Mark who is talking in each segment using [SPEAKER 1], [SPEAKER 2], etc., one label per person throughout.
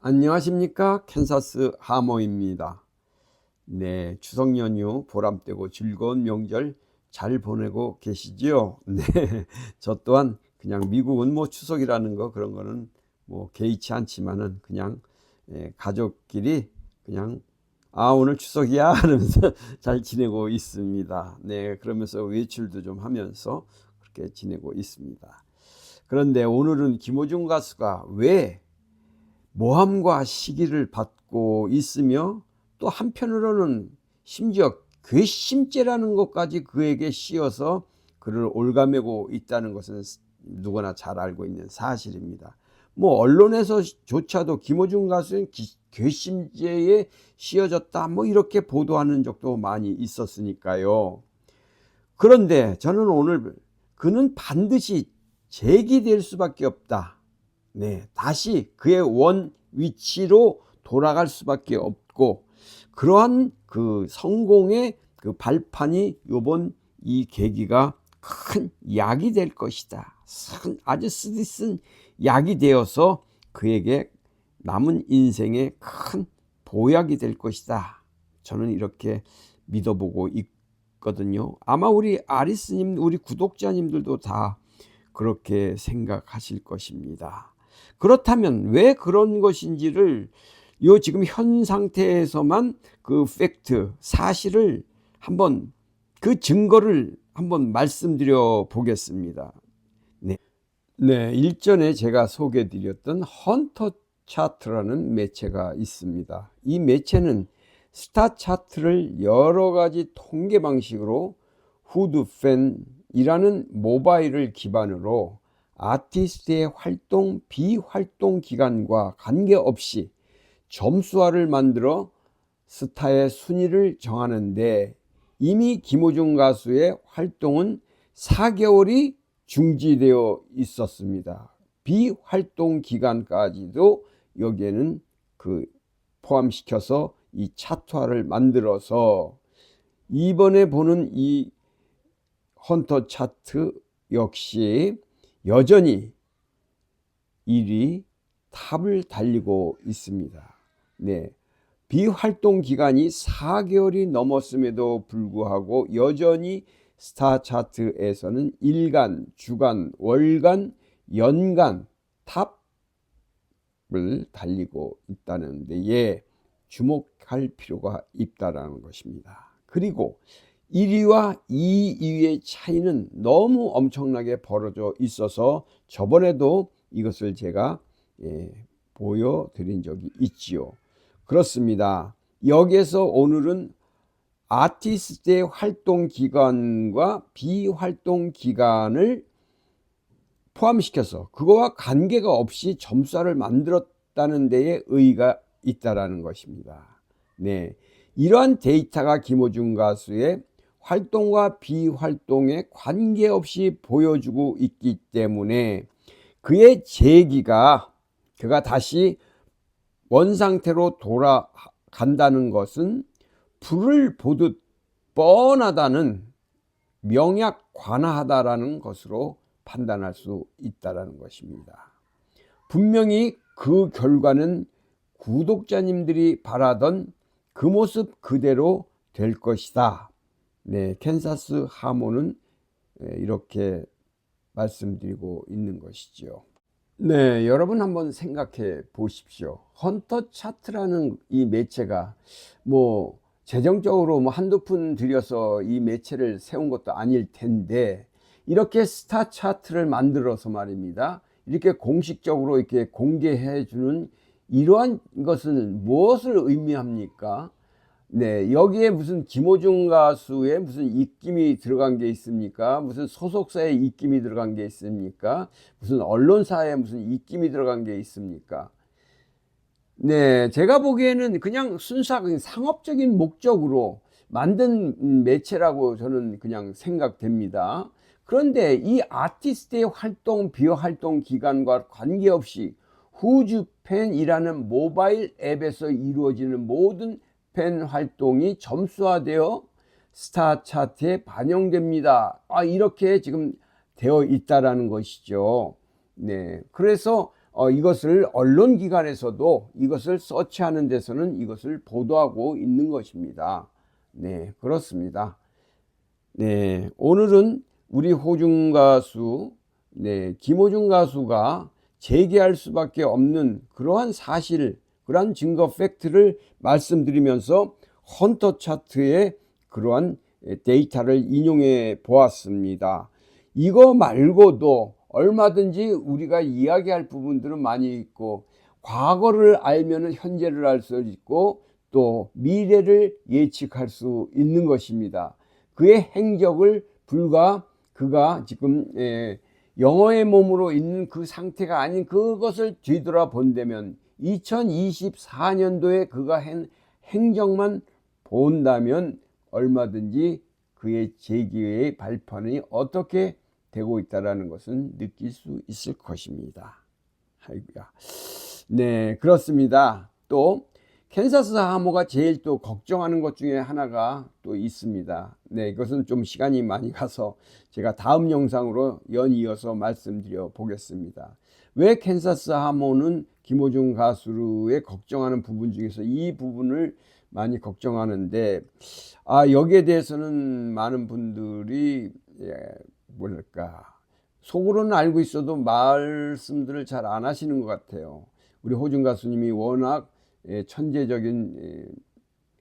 [SPEAKER 1] 안녕하십니까 캔사스 하모입니다. 네 추석 연휴 보람되고 즐거운 명절 잘 보내고 계시지요? 네, 저 또한 그냥 미국은 뭐 추석이라는 거 그런 거는 뭐 개의치 않지만은 그냥 예, 가족끼리 그냥 아 오늘 추석이야 하면서 잘 지내고 있습니다. 네 그러면서 외출도 좀 하면서 그렇게 지내고 있습니다. 그런데 오늘은 김호중 가수가 왜 모함과 시기를 받고 있으며 또 한편으로는 심지어 괘씸죄라는 것까지 그에게 씌어서 그를 올가매고 있다는 것은 누구나 잘 알고 있는 사실입니다. 뭐 언론에서조차도 김호중 가수는 괘씸죄에 씌어졌다 뭐 이렇게 보도하는 적도 많이 있었으니까요. 그런데 저는 오늘 그는 반드시 제기될 수밖에 없다. 네, 다시 그의 원 위치로 돌아갈 수밖에 없고 그러한 그 성공의 그 발판이 요번 이 계기가 큰 약이 될 것이다. 아주 쓰디쓴 약이 되어서 그에게 남은 인생에 큰 보약이 될 것이다. 저는 이렇게 믿어보고 있거든요. 아마 우리 아리스님, 우리 구독자님들도 다 그렇게 생각하실 것입니다. 그렇다면 왜 그런 것인지를 요 지금 현 상태에서만 그 팩트, 사실을 한번 그 증거를 한번 말씀드려 보겠습니다. 네. 네, 일전에 제가 소개해 드렸던 헌터 차트라는 매체가 있습니다. 이 매체는 스타 차트를 여러 가지 통계 방식으로 후드팬이라는 모바일을 기반으로 아티스트의 활동, 비활동 기간과 관계없이 점수화를 만들어 스타의 순위를 정하는데 이미 김호중 가수의 활동은 4개월이 중지되어 있었습니다. 비활동 기간까지도 여기에는 그 포함시켜서 이 차트화를 만들어서 이번에 보는 이 헌터 차트 역시 여전히 1위 탑을 달리고 있습니다. 네. 비활동 기간이 4개월이 넘었음에도 불구하고 여전히 스타 차트에서는 일간, 주간, 월간, 연간 탑을 달리고 있다는 데에 주목할 필요가 있다라는 것입니다. 그리고 1위와 2위의 차이는 너무 엄청나게 벌어져 있어서 저번에도 이것을 제가 예, 보여드린 적이 있지요. 그렇습니다. 여기에서 오늘은 아티스트의 활동 기간과 비활동 기간을 포함시켜서 그거와 관계가 없이 점수를 만들었다는 데에 의의가 있다라는 것입니다. 네. 이러한 데이터가 김호중 가수의 활동과 비활동에 관계없이 보여주고 있기 때문에 그의 제기가 그가 다시 원상태로 돌아간다는 것은 불을 보듯 뻔하다는 명약 관하다라는 것으로 판단할 수 있다라는 것입니다. 분명히 그 결과는 구독자님들이 바라던 그 모습 그대로 될 것이다. 네, 캔사스 하모는 이렇게 말씀드리고 있는 것이죠. 네, 여러분 한번 생각해 보십시오. 헌터 차트라는 이 매체가 뭐 재정적으로 뭐 한두 푼 들여서 이 매체를 세운 것도 아닐 텐데 이렇게 스타 차트를 만들어서 말입니다. 이렇게 공식적으로 이렇게 공개해 주는 이러한 것은 무엇을 의미합니까? 네, 여기에 무슨 김호중 가수의 무슨 입김이 들어간 게 있습니까? 무슨 소속사의 입김이 들어간 게 있습니까? 무슨 언론사에 무슨 입김이 들어간 게 있습니까? 네, 제가 보기에는 그냥 순수하게 상업적인 목적으로 만든 매체라고 저는 그냥 생각됩니다. 그런데 이 아티스트의 활동, 비활동 기간과 관계없이 후즈팬이라는 모바일 앱에서 이루어지는 모든 팬 활동이 점수화되어 스타 차트에 반영됩니다. 아, 이렇게 지금 되어 있다라는 것이죠. 네. 그래서 어, 이것을 언론기관에서도 이것을 서치하는 데서는 이것을 보도하고 있는 것입니다. 네, 그렇습니다. 네, 오늘은 우리 호중 가수, 네, 김호중 가수가 재개할 수밖에 없는 그러한 사실, 그러한 증거 팩트를 말씀드리면서 헌터 차트의 그러한 데이터를 인용해 보았습니다. 이거 말고도 얼마든지 우리가 이야기할 부분들은 많이 있고 과거를 알면 현재를 알 수 있고 또 미래를 예측할 수 있는 것입니다. 그의 행적을 불과 그가 지금 에, 영어의 몸으로 있는 그 상태가 아닌 그것을 뒤돌아 본다면 2024년도에 그가 한 행적만 본다면 얼마든지 그의 재기의 발판이 어떻게 되고 있다라는 것은 느낄 수 있을 것입니다. 아이고야. 네, 그렇습니다. 또 캔사스 하모가 제일 또 걱정하는 것 중에 하나가 또 있습니다. 네, 이것은 좀 시간이 많이 가서 제가 다음 영상으로 연이어서 말씀드려 보겠습니다. 왜 캔사스 하모는 김호중 가수의 걱정하는 부분 중에서 이 부분을 많이 걱정하는데 아 여기에 대해서는 많은 분들이 예, 뭐랄까 속으로는 알고 있어도 말씀들을 잘 안 하시는 것 같아요. 우리 호중 가수님이 워낙 예, 천재적인 예,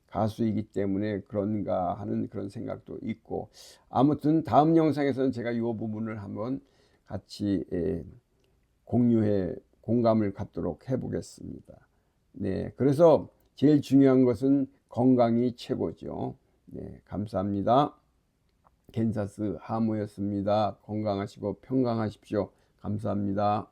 [SPEAKER 1] 가수이기 때문에 그런가 하는 그런 생각도 있고 아무튼 다음 영상에서는 제가 이 부분을 한번 같이 예, 공유해 공감을 갖도록 해보겠습니다. 네, 그래서 제일 중요한 것은 건강이 최고죠. 네, 감사합니다. 겐사스 하모였습니다. 건강하시고 평강하십시오. 감사합니다.